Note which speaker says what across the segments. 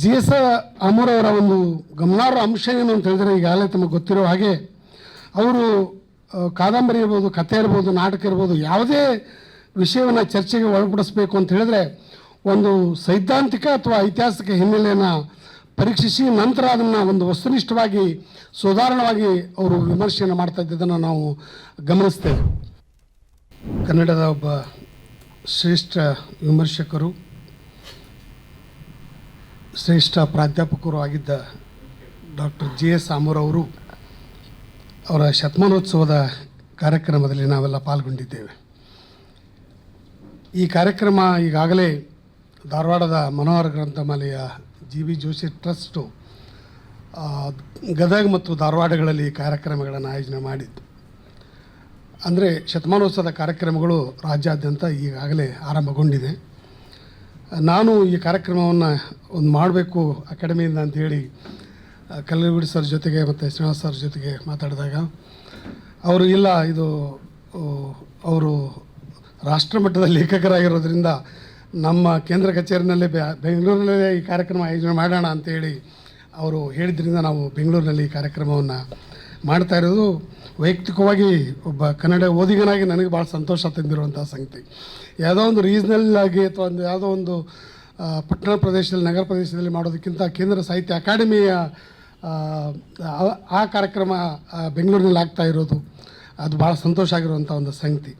Speaker 1: G S Amar ಅವರ ಒಂದು ಗಮನಾರ್ಹ ಅಂಶ ಏನು ಅಂತ ಹೇಳಿದರೆ ಈಗಾಗಲೇ ತಮಗೆ ಗೊತ್ತಿರೋ ಹಾಗೆ ಅವರು ಕಾದಂಬರಿ ಇರ್ಬೋದು, ಕಥೆ ಇರ್ಬೋದು, ನಾಟಕ ಇರ್ಬೋದು, ಯಾವುದೇ ವಿಷಯವನ್ನು ಚರ್ಚೆಗೆ ಒಳಪಡಿಸ್ಬೇಕು ಅಂತ ಹೇಳಿದ್ರೆ ಒಂದು ಸೈದ್ಧಾಂತಿಕ ಅಥವಾ ಐತಿಹಾಸಿಕ ಹಿನ್ನೆಲೆಯನ್ನು ಪರೀಕ್ಷಿಸಿ ನಂತರ ಅದನ್ನು ಒಂದು ವಸ್ತುನಿಷ್ಠವಾಗಿ, ಸುಧಾರಣವಾಗಿ ಅವರು ವಿಮರ್ಶೆಯನ್ನು ಮಾಡ್ತಾ ಇದ್ದದನ್ನು ನಾವು ಗಮನಿಸ್ತೇವೆ. ಕನ್ನಡದ ಒಬ್ಬ ಶ್ರೇಷ್ಠ ವಿಮರ್ಶಕರು ಶ್ರೇಷ್ಠ ಪ್ರಾಧ್ಯಾಪಕರು ಆಗಿದ್ದ ಡಾಕ್ಟರ್ ಜಿ ಎಸ್ ಅವರು ಅವರ ಶತಮಾನೋತ್ಸವದ ಕಾರ್ಯಕ್ರಮದಲ್ಲಿ ನಾವೆಲ್ಲ ಪಾಲ್ಗೊಂಡಿದ್ದೇವೆ. ಈ ಕಾರ್ಯಕ್ರಮ ಈಗಾಗಲೇ ಧಾರವಾಡದ Manohara ಗ್ರಂಥಮಾಲೆಯ G V Joshi trust Gadag ಮತ್ತು ಧಾರವಾಡಗಳಲ್ಲಿ ಕಾರ್ಯಕ್ರಮಗಳನ್ನು ಆಯೋಜನೆ ಮಾಡಿದ್ದು. ಅಂದರೆ ಶತಮಾನೋತ್ಸವದ ಕಾರ್ಯಕ್ರಮಗಳು ರಾಜ್ಯಾದ್ಯಂತ ಈಗಾಗಲೇ ಆರಂಭಗೊಂಡಿದೆ. ನಾನು ಈ ಕಾರ್ಯಕ್ರಮವನ್ನು ಒಂದು ಮಾಡಬೇಕು ಅಕಾಡೆಮಿಯಿಂದ ಅಂತ ಹೇಳಿ ಕಲ್ಲೂರಿ ಸರ್ ಜೊತೆಗೆ ಮತ್ತು ಶ್ರೀನಿವಾಸ್ ಸರ್ ಜೊತೆಗೆ ಮಾತಾಡಿದಾಗ, ಅವರು ಇಲ್ಲ, ಇದು ಅವರು ರಾಷ್ಟ್ರಮಟ್ಟದ ಲೇಖಕರಾಗಿರೋದ್ರಿಂದ ನಮ್ಮ ಕೇಂದ್ರ ಕಚೇರಿನಲ್ಲೇ ಬೆಂಗಳೂರಿನಲ್ಲೇ ಈ ಕಾರ್ಯಕ್ರಮ ಆಯೋಜನೆ ಮಾಡೋಣ ಅಂತೇಳಿ ಅವರು ಹೇಳಿದ್ರಿಂದ ನಾವು ಬೆಂಗಳೂರಿನಲ್ಲಿ ಈ ಕಾರ್ಯಕ್ರಮವನ್ನು ಮಾಡ್ತಾ ಇರೋದು. ವೈಯಕ್ತಿಕವಾಗಿ ಒಬ್ಬ ಕನ್ನಡ ಓದಿಗನಾಗಿ ನನಗೆ ಭಾಳ ಸಂತೋಷ ತಂದಿರುವಂಥ ಸಂಗತಿ. ಯಾವುದೋ ಒಂದು ರೀಜ್ನಲ್ ಆಗಿ ಅಥವಾ ಒಂದು ಯಾವುದೋ ಒಂದು ಪಟ್ಟಣ ಪ್ರದೇಶದಲ್ಲಿ ನಗರ ಪ್ರದೇಶದಲ್ಲಿ ಮಾಡೋದಕ್ಕಿಂತ ಕೇಂದ್ರ ಸಾಹಿತ್ಯ ಅಕಾಡೆಮಿಯ ಆ, ಕಾರ್ಯಕ್ರಮ ಬೆಂಗಳೂರಿನಲ್ಲಿ ಆಗ್ತಾ ಇರೋದು ಅದು ಭಾಳ ಸಂತೋಷ ಆಗಿರುವಂಥ ಒಂದು ಸಂಗತಿ.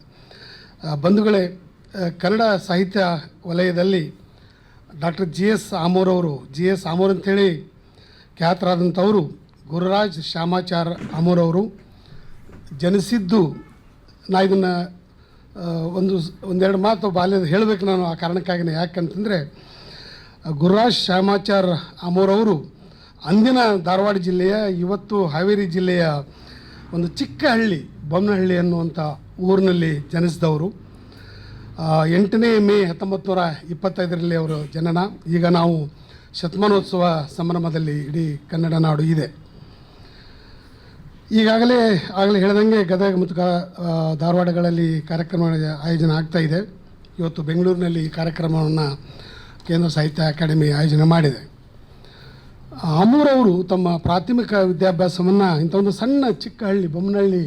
Speaker 1: ಬಂಧುಗಳೇ ಕನ್ನಡ ಸಾಹಿತ್ಯ ವಲಯದಲ್ಲಿ ಡಾಕ್ಟರ್ ಜಿ ಎಸ್ ಅವರು ಜಿ ಎಸ್ ಆಮೋರ್ ಅಂಥೇಳಿ ಖ್ಯಾತರಾದಂಥವರು ಗುರುರಾಜ್ ಶ್ಯಾಮಾಚಾರ್ ಅವರು ಜನಿಸಿದ್ದು, ನಾ ಇದನ್ನು ಒಂದು ಒಂದೆರಡು ಮಾತು ಬಾಲ್ಯದ ಹೇಳಬೇಕು ನಾನು ಆ ಕಾರಣಕ್ಕಾಗಿನೇ. ಯಾಕಂತಂದರೆ, ಗುರುರಾಜ್ ಶ್ಯಾಮಾಚಾರ್ ಅಮೋರವರು ಅಂದಿನ ಧಾರವಾಡ ಜಿಲ್ಲೆಯ, ಇವತ್ತು ಹಾವೇರಿ ಜಿಲ್ಲೆಯ ಒಂದು ಚಿಕ್ಕ ಹಳ್ಳಿ ಬೊಮ್ಮನಹಳ್ಳಿ ಅನ್ನುವಂಥ ಊರಿನಲ್ಲಿ ಜನಿಸಿದವರು. ಎಂಟನೇ ಮೇ ಹತ್ತೊಂಬತ್ತು ನೂರ ಇಪ್ಪತ್ತೈದರಲ್ಲಿ ಅವರು ಜನನ. ಈಗ ನಾವು ಶತಮಾನೋತ್ಸವ ಸಂಭ್ರಮದಲ್ಲಿ ಇಡೀ ಕನ್ನಡ ನಾಡು ಇದೆ. ಈಗಾಗಲೇ ಆಗಲೇ ಹೇಳಿದಂಗೆ ಗದಗ ಮತ್ತು ಧಾರವಾಡಗಳಲ್ಲಿ ಕಾರ್ಯಕ್ರಮ ಆಯೋಜನೆ ಆಗ್ತಾ ಇದೆ. ಇವತ್ತು ಬೆಂಗಳೂರಿನಲ್ಲಿ ಈ ಕಾರ್ಯಕ್ರಮವನ್ನು ಕೇಂದ್ರ ಸಾಹಿತ್ಯ ಅಕಾಡೆಮಿ ಆಯೋಜನೆ ಮಾಡಿದೆ. ಅಮೂರ್ ಅವರು ತಮ್ಮ ಪ್ರಾಥಮಿಕ ವಿದ್ಯಾಭ್ಯಾಸವನ್ನು ಇಂಥ ಒಂದು ಸಣ್ಣ ಚಿಕ್ಕ ಹಳ್ಳಿ ಬೊಮ್ಮನಹಳ್ಳಿ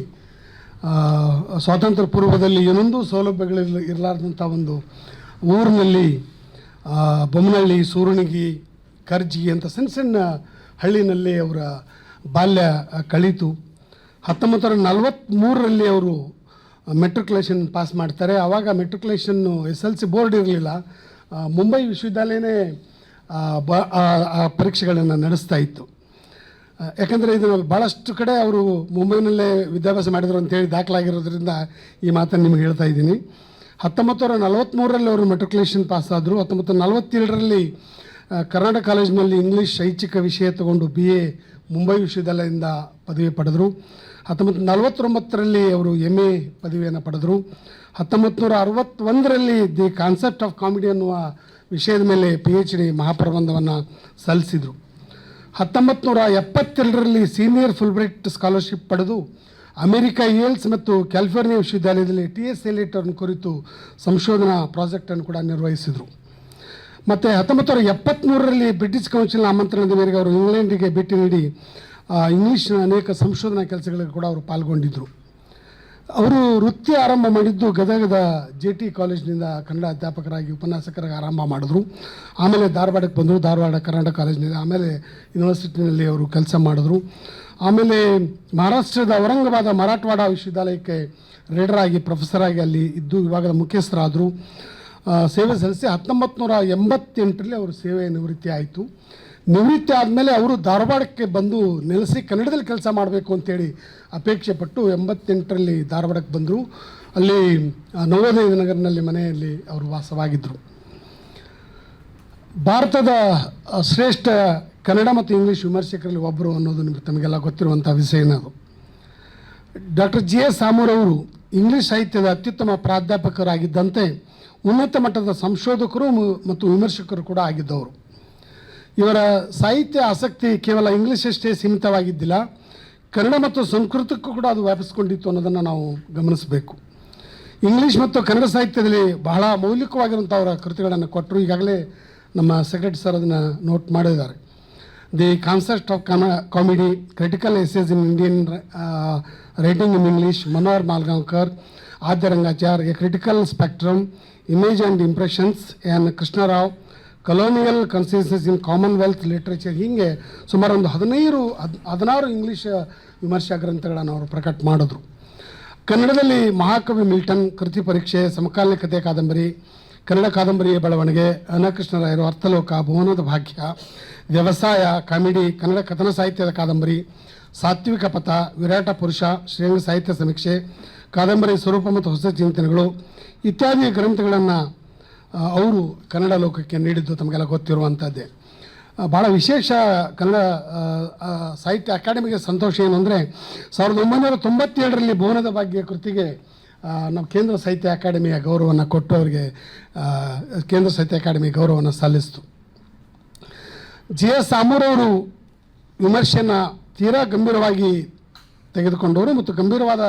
Speaker 1: ಸ್ವಾತಂತ್ರ್ಯ ಪೂರ್ವದಲ್ಲಿ ಏನೊಂದು ಸೌಲಭ್ಯಗಳಿಲ್ಲ ಇರಲಾರ್ದಂಥ ಒಂದು ಊರಿನಲ್ಲಿ ಬೊಮ್ಮನಹಳ್ಳಿ ಸೂರುಣಿಗಿ ಕರ್ಜಿ ಅಂತ ಸಣ್ಣ ಸಣ್ಣ ಹಳ್ಳಿನಲ್ಲಿ ಅವರ ಬಾಲ್ಯ ಕಳೀತು. ಹತ್ತೊಂಬತ್ತು ನೂರ ನಲವತ್ತ್ಮೂರರಲ್ಲಿ ಅವರು ಮೆಟ್ರಿಕ್ಯುಲೇಷನ್ ಪಾಸ್ ಮಾಡ್ತಾರೆ. ಆವಾಗ ಮೆಟ್ರಿಕ್ಯುಲೇಷನ್ನು ಎಸ್ ಎಲ್ ಸಿ ಬೋರ್ಡ್ ಇರಲಿಲ್ಲ. ಮುಂಬೈ ವಿಶ್ವವಿದ್ಯಾಲಯನೇ ಬ ಆ- ಪರೀಕ್ಷೆಗಳನ್ನು ನಡೆಸ್ತಾ ಇತ್ತು. ಯಾಕಂದರೆ ಇದು ಭಾಳಷ್ಟು ಕಡೆ ಅವರು ಮುಂಬೈನಲ್ಲೇ ವಿದ್ಯಾಭ್ಯಾಸ ಮಾಡಿದರು ಅಂತೇಳಿ ದಾಖಲಾಗಿರೋದ್ರಿಂದ ಈ ಮಾತನ್ನು ನಿಮಗೆ ಹೇಳ್ತಾ ಇದ್ದೀನಿ. ಹತ್ತೊಂಬತ್ತು ನೂರ ನಲವತ್ತ್ಮೂರರಲ್ಲಿ ಅವರು ಮೆಟ್ರಿಕ್ಯುಲೇಷನ್ ಪಾಸ್ ಆದರು ಹತ್ತೊಂಬತ್ತು ನಲವತ್ತೇಳರಲ್ಲಿ ಆ, ಕರ್ನಾಟಕ ಕಾಲೇಜಿನಲ್ಲಿ ಇಂಗ್ಲೀಷ್ ಶೈಕ್ಷಿಕ ವಿಷಯ ತಗೊಂಡು ಬಿ ಎ ಮುಂಬೈ ವಿಶ್ವವಿದ್ಯಾಲಯದಿಂದ ಪದವಿ ಪಡೆದರು. ಹತ್ತೊಂಬತ್ತು ನಲವತ್ತೊಂಬತ್ತರಲ್ಲಿ ಅವರು ಎಂ ಎ ಪದವಿಯನ್ನು ಪಡೆದರು. ಹತ್ತೊಂಬತ್ತು ನೂರ ಅರವತ್ತೊಂದರಲ್ಲಿ ದಿ ಕಾನ್ಸೆಪ್ಟ್ ಆಫ್ ಕಾಮಿಡಿ ಅನ್ನುವ ವಿಷಯದ ಮೇಲೆ ಪಿ ಎಚ್ ಡಿ ಮಹಾಪ್ರಬಂಧವನ್ನು ಸಲ್ಲಿಸಿದರು. ಹತ್ತೊಂಬತ್ತು ನೂರ ಎಪ್ಪತ್ತೆರಡರಲ್ಲಿ ಸೀನಿಯರ್ ಫುಲ್ಬ್ರೈಟ್ ಸ್ಕಾಲರ್ಶಿಪ್ ಪಡೆದು ಅಮೆರಿಕ ಏಲ್ಸ್ ಮತ್ತು ಕ್ಯಾಲಿಫೋರ್ನಿಯಾ ವಿಶ್ವವಿದ್ಯಾಲಯದಲ್ಲಿ ಟಿ ಎಸ್ ಎಲಿಟರ್ನ ಕುರಿತು ಸಂಶೋಧನಾ ಪ್ರಾಜೆಕ್ಟನ್ನು ಕೂಡ ನಿರ್ವಹಿಸಿದರು. ಮತ್ತು ಹತ್ತೊಂಬತ್ತು ನೂರ ಎಪ್ಪತ್ತ್ಮೂರರಲ್ಲಿ ಬ್ರಿಟಿಷ್ ಕೌನ್ಸಿಲ್ನ ಆಮಂತ್ರಣದ ಮೇರೆಗೆ ಅವರು ಇಂಗ್ಲೆಂಡಿಗೆ ಭೇಟಿ ನೀಡಿ ಇಂಗ್ಲೀಷ್ನ ಅನೇಕ ಸಂಶೋಧನಾ ಕೆಲಸಗಳಿಗೆ ಕೂಡ ಅವರು ಪಾಲ್ಗೊಂಡಿದ್ದರು ಅವರು ವೃತ್ತಿ ಆರಂಭ ಮಾಡಿದ್ದು ಗದಗದ ಜೆ ಟಿ ಕಾಲೇಜಿನಿಂದ ಕನ್ನಡ ಅಧ್ಯಾಪಕರಾಗಿ ಉಪನ್ಯಾಸಕರಾಗಿ ಆರಂಭ ಮಾಡಿದ್ರು. ಆಮೇಲೆ ಧಾರವಾಡಕ್ಕೆ ಬಂದರು, ಧಾರವಾಡ ಕರ್ನಾಟಕ ಕಾಲೇಜಿನಲ್ಲಿ ಆಮೇಲೆ ಯೂನಿವರ್ಸಿಟಿನಲ್ಲಿ ಅವರು ಕೆಲಸ ಮಾಡಿದ್ರು. ಆಮೇಲೆ ಮಹಾರಾಷ್ಟ್ರದ ಔರಂಗಾಬಾದ ಮರಾಠವಾಡ ವಿಶ್ವವಿದ್ಯಾಲಯಕ್ಕೆ ರೇಡರ್ ಆಗಿ ಪ್ರೊಫೆಸರ್ ಆಗಿ ಅಲ್ಲಿ ಇದ್ದು ವಿಭಾಗದ ಮುಖ್ಯಸ್ಥರಾದರು. ಸೇವೆ ಸಲ್ಲಿಸಿ ಹತ್ತೊಂಬತ್ತು ನೂರ ಎಂಬತ್ತೆಂಟರಲ್ಲಿ ಅವರು ಸೇವೆ ನಿವೃತ್ತಿ ಆಯಿತು ನಿವೃತ್ತಿ ಆದಮೇಲೆ ಅವರು ಧಾರವಾಡಕ್ಕೆ ಬಂದು ನೆಲೆಸಿ ಕನ್ನಡದಲ್ಲಿ ಕೆಲಸ ಮಾಡಬೇಕು ಅಂತೇಳಿ ಅಪೇಕ್ಷೆ ಪಟ್ಟು ಎಂಬತ್ತೆಂಟರಲ್ಲಿ ಧಾರವಾಡಕ್ಕೆ ಬಂದರು. ಅಲ್ಲಿ ನವೋದಯ ನಗರನಲ್ಲಿ ಮನೆಯಲ್ಲಿ ಅವರು ವಾಸವಾಗಿದ್ದರು ಭಾರತದ ಶ್ರೇಷ್ಠ ಕನ್ನಡ ಮತ್ತು ಇಂಗ್ಲೀಷ್ ವಿಮರ್ಶಕರಲ್ಲಿ ಒಬ್ಬರು ಅನ್ನೋದು ನಿಮಗೆ ತಮಗೆಲ್ಲ ಗೊತ್ತಿರುವಂಥ ವಿಷಯನ ಅದು ಡಾಕ್ಟರ್ ಜಿ ಎಸ್ ಸಾಮೂರವರು ಇಂಗ್ಲಿಷ್ ಸಾಹಿತ್ಯದ ಅತ್ಯುತ್ತಮ ಪ್ರಾಧ್ಯಾಪಕರಾಗಿದ್ದಂತೆ ಉನ್ನತ ಮಟ್ಟದ ಸಂಶೋಧಕರು ಮತ್ತು ವಿಮರ್ಶಕರು ಕೂಡ ಆಗಿದ್ದವರು. ಇವರ ಸಾಹಿತ್ಯ ಆಸಕ್ತಿ ಕೇವಲ ಇಂಗ್ಲೀಷ್ ಅಷ್ಟೇ ಸೀಮಿತವಾಗಿದ್ದಿಲ್ಲ. ಕನ್ನಡ ಮತ್ತು ಸಂಸ್ಕೃತಕ್ಕೂ ಕೂಡ ಅದು ವ್ಯಾಪಿಸ್ಕೊಂಡಿತ್ತು ಅನ್ನೋದನ್ನು ನಾವು ಗಮನಿಸಬೇಕು. ಇಂಗ್ಲೀಷ್ ಮತ್ತು ಕನ್ನಡ ಸಾಹಿತ್ಯದಲ್ಲಿ ಬಹಳ ಮೌಲಿಕವಾಗಿರುವಂಥ ಅವರ ಕೃತಿಗಳನ್ನು ಕೊಟ್ಟರು. ಈಗಾಗಲೇ ನಮ್ಮ ಸೆಕ್ರೆಟರಿ ಸರ್ ಅದನ್ನು ನೋಟ್ ಮಾಡಿದ್ದಾರೆ. ದಿ ಕಾನ್ಸೆಪ್ಟ್ ಆಫ್ ಕಾಮ, comedy, critical essays in Indian writing in English, Manohar Malgonkar, Adya Rangachar a critical spectrum, image and impressions N Krishnarao colonial consistence in commonwealth literature ಹೀಗೆ ಸುಮಾರು ಒಂದು ಹದಿನೈದು, ಹದ್, ಹದಿನಾರು English ವಿಮರ್ಶಾ ಗ್ರಂಥಗಳನ್ನು ಅವರು ಪ್ರಕಟ ಮಾಡಿದ್ರು. ಕನ್ನಡದಲ್ಲಿ ಮಹಾಕವಿ ಮಿಲ್ಟನ್, ಕೃತಿ ಪರೀಕ್ಷೆ, ಸಮಕಾಲೀನ ಕಥೆ ಕಾದಂಬರಿ, ಕನ್ನಡ ಕಾದಂಬರಿಯ ಬೆಳವಣಿಗೆ ಅನಕೃಷ್ಣರಾಯರು ಅರ್ಥಲೋಕ, ಭುವನದ ಭಾಗ್ಯ, ವ್ಯವಸಾಯ, ಕಾಮಿಡಿ, ಕನ್ನಡ ಕಥನ ಸಾಹಿತ್ಯದ ಕಾದಂಬರಿ, ಸಾತ್ವಿಕ ಪಥ, ವಿರಾಟ ಪುರುಷ, ಶ್ರೇಣಿ ಸಾಹಿತ್ಯ ಸಮೀಕ್ಷೆ, ಕಾದಂಬರಿ ಸ್ವರೂಪ ಮತ್ತು ಹೊಸ ಚಿಂತನೆಗಳು ಇತ್ಯಾದಿ ಗ್ರಂಥಗಳನ್ನು ಅವರು ಕನ್ನಡ ಲೋಕಕ್ಕೆ ನೀಡಿದ್ದು ತಮಗೆಲ್ಲ ಗೊತ್ತಿರುವಂಥದ್ದೇ. ಭಾಳ ವಿಶೇಷ ಕನ್ನಡ ಸಾಹಿತ್ಯ ಅಕಾಡೆಮಿಗೆ ಸಂತೋಷ ಏನು ಅಂದರೆ, ಸಾವಿರದ ಒಂಬೈನೂರ ತೊಂಬತ್ತೇಳರಲ್ಲಿ ಭುವನದ ಭಾಗ್ಯ ಕೃತಿಗೆ ನಮ್ಮ ಕೇಂದ್ರ ಸಾಹಿತ್ಯ ಅಕಾಡೆಮಿಯ ಗೌರವವನ್ನು ಕೊಟ್ಟು ಅವರಿಗೆ ಕೇಂದ್ರ ಸಾಹಿತ್ಯ ಅಕಾಡೆಮಿ ಗೌರವವನ್ನು ಸಲ್ಲಿಸಿತು. ಜಿ ಎಸ್ ಅಮೂರವರು ವಿಮರ್ಶೆಯನ್ನು ತೀರಾ ಗಂಭೀರವಾಗಿ ತೆಗೆದುಕೊಂಡವರು ಮತ್ತು ಗಂಭೀರವಾದ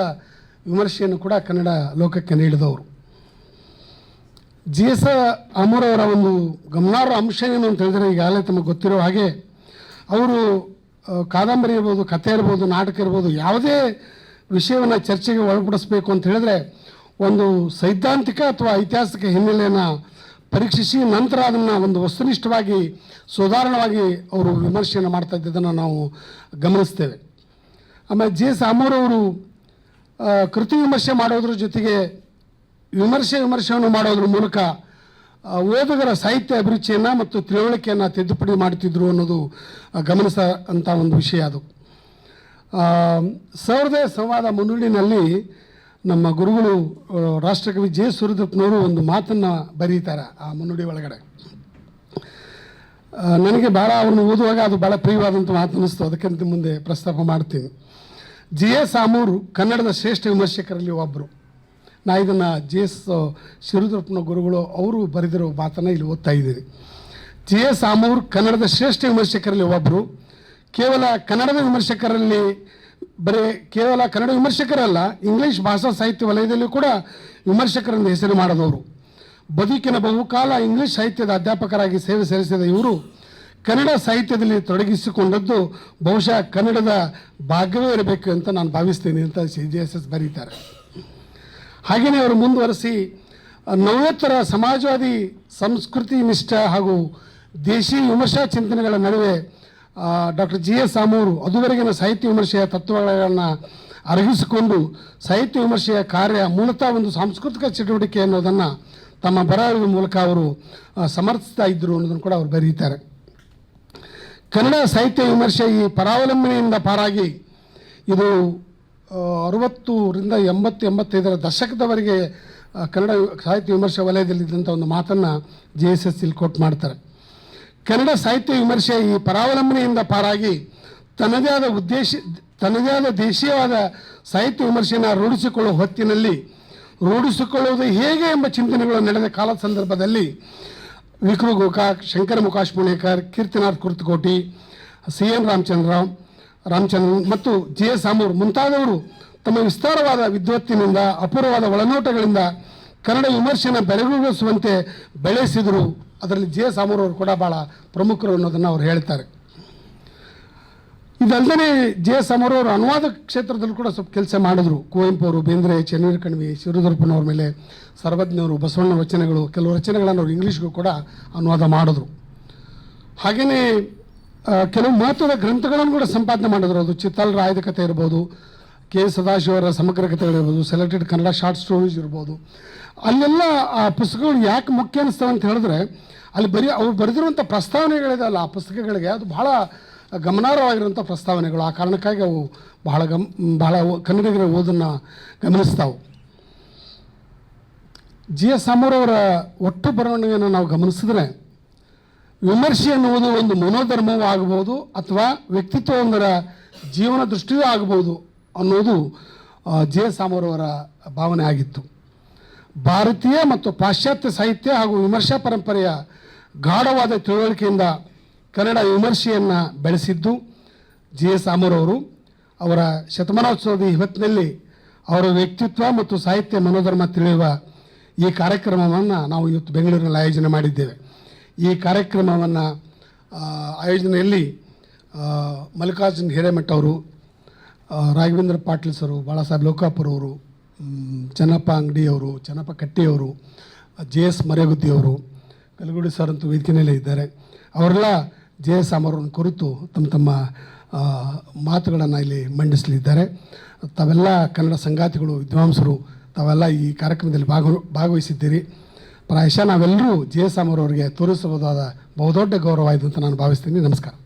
Speaker 1: ವಿಮರ್ಶೆಯನ್ನು ಕೂಡ ಕನ್ನಡ ಲೋಕಕ್ಕೆ ನೀಡಿದವರು. ಜಿ ಎಸ್ ಅಮರವರ ಒಂದು ಗಮನಾರ್ಹ ಅಂಶ ಏನು ಅಂತ ಹೇಳಿದ್ರೆ ಈಗಾಗಲೇ ತಮಗೆ ಗೊತ್ತಿರೋ ಹಾಗೆ, ಅವರು ಕಾದಂಬರಿ ಇರ್ಬೋದು, ಕಥೆ ಇರ್ಬೋದು, ನಾಟಕ ಇರ್ಬೋದು, ಯಾವುದೇ ವಿಷಯವನ್ನು ಚರ್ಚೆಗೆ ಒಳಪಡಿಸ್ಬೇಕು ಅಂತ ಹೇಳಿದ್ರೆ ಒಂದು ಸೈದ್ಧಾಂತಿಕ ಅಥವಾ ಐತಿಹಾಸಿಕ ಹಿನ್ನೆಲೆಯನ್ನು ಪರೀಕ್ಷಿಸಿ ನಂತರ ಅದನ್ನು ಒಂದು ವಸ್ತುನಿಷ್ಠವಾಗಿ, ಸುಧಾರಣವಾಗಿ ಅವರು ವಿಮರ್ಶೆಯನ್ನು ಮಾಡ್ತಾ ಇದ್ದದನ್ನು ನಾವು ಗಮನಿಸ್ತೇವೆ. ಆಮೇಲೆ ಜಿ ಎಸ್ ಅಮೂರವರು ಕೃತಿ ವಿಮರ್ಶೆ ಮಾಡೋದ್ರ ಜೊತೆಗೆ ವಿಮರ್ಶೆ ವಿಮರ್ಶೆಯನ್ನು ಮಾಡೋದ್ರ ಮೂಲಕ ಓದುಗರ ಸಾಹಿತ್ಯ ಅಭಿರುಚಿಯನ್ನು ಮತ್ತು ತಿಳುವಳಿಕೆಯನ್ನು ತಿದ್ದುಪಡಿ ಮಾಡ್ತಿದ್ರು ಅನ್ನೋದು ಗಮನಿಸ ಅಂತ ಒಂದು ವಿಷಯ ಅದು. ಸೌರದೇ ಸಂವಾದ ಮುನ್ನುಡಿನಲ್ಲಿ ನಮ್ಮ ಗುರುಗಳು ರಾಷ್ಟ್ರಕವಿ ಜೆ ಸುರದಪ್ಪನವರು ಒಂದು ಮಾತನ್ನು ಬರೀತಾರೆ ಆ ಮುನ್ನುಡಿ ಒಳಗಡೆ. ನನಗೆ ಭಾಳ ಅವ್ರನ್ನ ಓದುವಾಗ ಅದು ಭಾಳ ಪ್ರಿಯವಾದಂಥ ಮಾತು ಅನ್ನಿಸ್ತು. ಅದಕ್ಕಿಂತ ಮುಂದೆ ಪ್ರಸ್ತಾಪ ಮಾಡ್ತೀನಿ. ಜಿ ಎಸ್ ಆಮೂರು ಕನ್ನಡದ ಶ್ರೇಷ್ಠ ವಿಮರ್ಶಕರಲ್ಲಿ ಒಬ್ಬರು ನಾ ಇದನ್ನು ಜಿ ಎಸ್ ಶಿರುದ್ರಪ್ಪನ ಗುರುಗಳು ಅವರು ಬರೆದಿರೋ ಮಾತನ್ನು ಇಲ್ಲಿ ಓದ್ತಾ ಇದ್ದೀನಿ ಜಿ ಎಸ್ ಆಮೂರ್ ಕನ್ನಡದ ಶ್ರೇಷ್ಠ ವಿಮರ್ಶಕರಲ್ಲಿ ಒಬ್ಬರು. ಕೇವಲ ಕನ್ನಡದ ವಿಮರ್ಶಕರಲ್ಲಿ ಬರೀ ಕೇವಲ ಕನ್ನಡ ವಿಮರ್ಶಕರಲ್ಲ, ಇಂಗ್ಲೀಷ್ ಭಾಷಾ ಸಾಹಿತ್ಯ ವಲಯದಲ್ಲಿ ಕೂಡ ವಿಮರ್ಶಕರನ್ನು ಹೆಸರು ಮಾಡಿದವರು. ಬದುಕಿನ ಬಹುಕಾಲ ಇಂಗ್ಲೀಷ್ ಸಾಹಿತ್ಯದ ಅಧ್ಯಾಪಕರಾಗಿ ಸೇವೆ ಸಲ್ಲಿಸಿದ ಇವರು ಕನ್ನಡ ಸಾಹಿತ್ಯದಲ್ಲಿ ತೊಡಗಿಸಿಕೊಂಡದ್ದು ಬಹುಶಃ ಕನ್ನಡದ ಭಾಗ್ಯವೇ ಇರಬೇಕು ಅಂತ ನಾನು ಭಾವಿಸ್ತೇನೆ ಅಂತ ಸಿ ಜಿ ಎಸ್ ಎಸ್ ಬರೀತಾರೆ. ಹಾಗೆಯೇ ಅವರು ಮುಂದುವರೆಸಿ ನವೋತ್ತರ ಸಮಾಜವಾದಿ ಸಂಸ್ಕೃತಿ ನಿಷ್ಠ ಹಾಗೂ ದೇಶಿ ವಿಮರ್ಶಾ ಚಿಂತನೆಗಳ ನಡುವೆ ಡಾಕ್ಟರ್ ಜಿ. ಎಸ್. ಆಮೂರು ಅದುವರೆಗಿನ ಸಾಹಿತ್ಯ ವಿಮರ್ಶೆಯ ತತ್ವಗಳನ್ನು ಅರಗಿಸಿಕೊಂಡು, ಸಾಹಿತ್ಯ ವಿಮರ್ಶೆಯ ಕಾರ್ಯ ಮೂಲತಃ ಒಂದು ಸಾಂಸ್ಕೃತಿಕ ಚಟುವಟಿಕೆ ಅನ್ನೋದನ್ನು ತಮ್ಮ ಬರಹದ ಮೂಲಕ ಅವರು ಸಮರ್ಥಿಸ್ತಾ ಇದ್ದರು ಅನ್ನೋದನ್ನು ಕೂಡ ಅವರು ಬರೀತಾರೆ. ಕನ್ನಡ ಸಾಹಿತ್ಯ ವಿಮರ್ಶೆ ಈ ಪರಾವಲಂಬನೆಯಿಂದ ಪಾರಾಗಿ ಇದು ಅರವತ್ತರಿಂದ ಎಂಬತ್ತು ಎಂಬತ್ತೈದರ ದಶಕದವರೆಗೆ ಕನ್ನಡ ಸಾಹಿತ್ಯ ವಿಮರ್ಶೆ ವಲಯದಲ್ಲಿದ್ದಂಥ ಒಂದು ಮಾತನ್ನು ಜೆ ಎಸ್ ಎಸ್ ಇಲ್ಲಿ ಕೋಟ್ ಮಾಡ್ತಾರೆ. ಕನ್ನಡ ಸಾಹಿತ್ಯ ವಿಮರ್ಶೆ ಈ ಪರಾವಲಂಬನೆಯಿಂದ ಪಾರಾಗಿ ತನ್ನದೇ ಆದ ಉದ್ದೇಶ, ತನ್ನದೇ ಆದ ದೇಶೀಯವಾದ ಸಾಹಿತ್ಯ ವಿಮರ್ಶೆಯನ್ನು ರೂಢಿಸಿಕೊಳ್ಳುವ ಹೊತ್ತಿನಲ್ಲಿ, ರೂಢಿಸಿಕೊಳ್ಳುವುದು ಹೇಗೆ ಎಂಬ ಚಿಂತನೆಗಳು ನಡೆದ ಕಾಲ ಸಂದರ್ಭದಲ್ಲಿ ವಿಕ್ರು ಗೋಕಾಕ್, ಶಂಕರ ಮುಖಾಶ್ ಪುಣೇಕರ್ ಕೀರ್ತಿನಾಥ್ ಕುರ್ತಕೋಟಿ, ಸಿ ಎನ್ ರಾಮಚಂದ್ರರಾವ್ ರಾಮಚಂದ್ರನ್ ಮತ್ತು ಜಿ ಎಸ್ ಆಮೂರ್ ಮುಂತಾದವರು ತಮ್ಮ ವಿಸ್ತಾರವಾದ ವಿದ್ವತ್ತಿನಿಂದ, ಅಪೂರ್ವವಾದ ಒಳನೋಟಗಳಿಂದ ಕನ್ನಡ ವಿಮರ್ಶೆಯನ್ನು ಬೆಳಗುಗೊಳಿಸುವಂತೆ ಬೆಳೆಸಿದರು. ಅದರಲ್ಲಿ ಜಿ ಎಸ್ ಆಮೂರ್ ಅವರು ಕೂಡ ಭಾಳ ಪ್ರಮುಖರು ಅನ್ನೋದನ್ನು ಅವ್ರು ಹೇಳ್ತಾರೆ. ಇದಲ್ಲದೆ ಜೆ ಎಸ್ ಅಮರ್ ಅವರು ಅನುವಾದ ಕ್ಷೇತ್ರದಲ್ಲಿ ಕೂಡ ಸ್ವಲ್ಪ ಕೆಲಸ ಮಾಡಿದ್ರು. ಕುವೆಂಪು ಅವರು, ಬೇಂದ್ರೆ ಚೆನ್ನೀರು ಕಣಿವೆ, ಶಿವರುದ್ರಪ್ಪನವ್ರ ಮೇಲೆ ಸರ್ವಜ್ಞವರು ಬಸವಣ್ಣ ರಚನೆಗಳು, ಕೆಲವು ರಚನೆಗಳನ್ನು ಅವರು ಇಂಗ್ಲೀಷ್ಗೂ ಕೂಡ ಅನುವಾದ ಮಾಡಿದ್ರು. ಹಾಗೆಯೇ ಕೆಲವು ಮಹತ್ವದ ಗ್ರಂಥಗಳನ್ನು ಕೂಡ ಸಂಪಾದನೆ ಮಾಡಿದ್ರು. ಅದು ಚಿತ್ತಲ್ ರಾಯದ ಕಥೆ ಇರ್ಬೋದು, ಕೆ ಸದಾಶಿವರ ಸಮಗ್ರ ಕಥೆಗಳಿರ್ಬೋದು ಸೆಲೆಕ್ಟೆಡ್ ಕನ್ನಡ ಶಾರ್ಟ್ ಸ್ಟೋರೀಸ್ ಇರ್ಬೋದು. ಅಲ್ಲೆಲ್ಲ ಆ ಪುಸ್ತಕಗಳು ಯಾಕೆ ಮುಖ್ಯ ಅನಿಸ್ತವೆ ಅಂತ ಹೇಳಿದ್ರೆ, ಅಲ್ಲಿ ಬರೀ ಅವ್ರು ಬರೆದಿರುವಂಥ ಪ್ರಸ್ತಾವನೆಗಳಿದೆಯಲ್ಲ ಆ ಪುಸ್ತಕಗಳಿಗೆ ಅದು ಬಹಳ ಗಮನಾರ್ಹವಾಗಿರುವಂಥ ಪ್ರಸ್ತಾವನೆಗಳು. ಆ ಕಾರಣಕ್ಕಾಗಿ ಅವು ಬಹಳ ಗಮ್, ಬಹಳ ಕನ್ನಡಿಗರ ಓದನ್ನು ಗಮನಿಸ್ತಾವೆ. ಜಿ ಎಸ್ ಅವರ ಒಟ್ಟು ಬರವಣಿಗೆಯನ್ನು ನಾವು ಗಮನಿಸಿದ್ರೆ ವಿಮರ್ಶೆ ಎನ್ನುವುದು ಒಂದು ಮನೋಧರ್ಮವೂ ಆಗಬಹುದು ಅಥವಾ ವ್ಯಕ್ತಿತ್ವವೊಂದರ ಜೀವನ ದೃಷ್ಟಿಯೂ ಆಗಬಹುದು ಅನ್ನೋದು ಜೆ ಸಾಮರವರ ಭಾವನೆ ಆಗಿತ್ತು. ಭಾರತೀಯ ಮತ್ತು ಪಾಶ್ಚಾತ್ಯ ಸಾಹಿತ್ಯ ಹಾಗೂ ವಿಮರ್ಶಾ ಪರಂಪರೆಯ ಗಾಢವಾದ ತಿಳುವಳಿಕೆಯಿಂದ ಕನ್ನಡ ವಿಮರ್ಶೆಯನ್ನು ಬೆಳೆಸಿದ್ದು ಜಿ ಎಸ್ ಅವರು ಅವರ ಶತಮಾನೋತ್ಸವದ ಇವತ್ತಿನಲ್ಲಿ ಅವರ ವ್ಯಕ್ತಿತ್ವ ಮತ್ತು ಸಾಹಿತ್ಯ ಮನೋಧರ್ಮ ತಿಳಿಯುವ ಈ ಕಾರ್ಯಕ್ರಮವನ್ನು ನಾವು ಇವತ್ತು ಬೆಂಗಳೂರಿನಲ್ಲಿ ಆಯೋಜನೆ ಮಾಡಿದ್ದೇವೆ. ಈ ಕಾರ್ಯಕ್ರಮವನ್ನು ಆಯೋಜನೆಯಲ್ಲಿ ಮಲ್ಲಿಕಾರ್ಜುನ್ ಹಿರೇಮಠ ಅವರು ರಾಘವೇಂದ್ರ ಪಾಟೀಲ್ ಸರು, ಬಾಳಾಸಾಹೇಬ್ ಲೋಕಾಪುರ್ ಅವರು ಚನ್ನಪ್ಪ ಅಂಗಡಿಯವರು ಚನ್ನಪ್ಪ ಕಟ್ಟಿಯವರು ಜೆ ಎಸ್ ಮರೆಗುದ್ದಿಯವರು ಕಲಗುಡಿ ಸರ್ ಅಂತೂ ವೇದಿಕೆಯಲ್ಲೇ ಇದ್ದಾರೆ. ಅವರೆಲ್ಲ ಜೆ ಎಸ್ ಅವರನ್ನು ಕುರಿತು ತಮ್ಮ ತಮ್ಮ ಮಾತುಗಳನ್ನು ಇಲ್ಲಿ ಮಂಡಿಸಲಿದ್ದಾರೆ. ತಾವೆಲ್ಲ ಕನ್ನಡ ಸಂಗಾತಿಗಳು, ವಿದ್ವಾಂಸರು, ತಾವೆಲ್ಲ ಈ ಕಾರ್ಯಕ್ರಮದಲ್ಲಿ ಭಾಗ ಭಾಗವಹಿಸಿದ್ದೀರಿ. ಪ್ರಾಯಶಃ ನಾವೆಲ್ಲರೂ ಜೆ ಎಸ್ ಅವರವರಿಗೆ ತೋರಿಸಬಹುದಾದ ಬಹುದೊಡ್ಡ ಗೌರವ ಇದು ಅಂತ ನಾನು ಭಾವಿಸ್ತೀನಿ. ನಮಸ್ಕಾರ.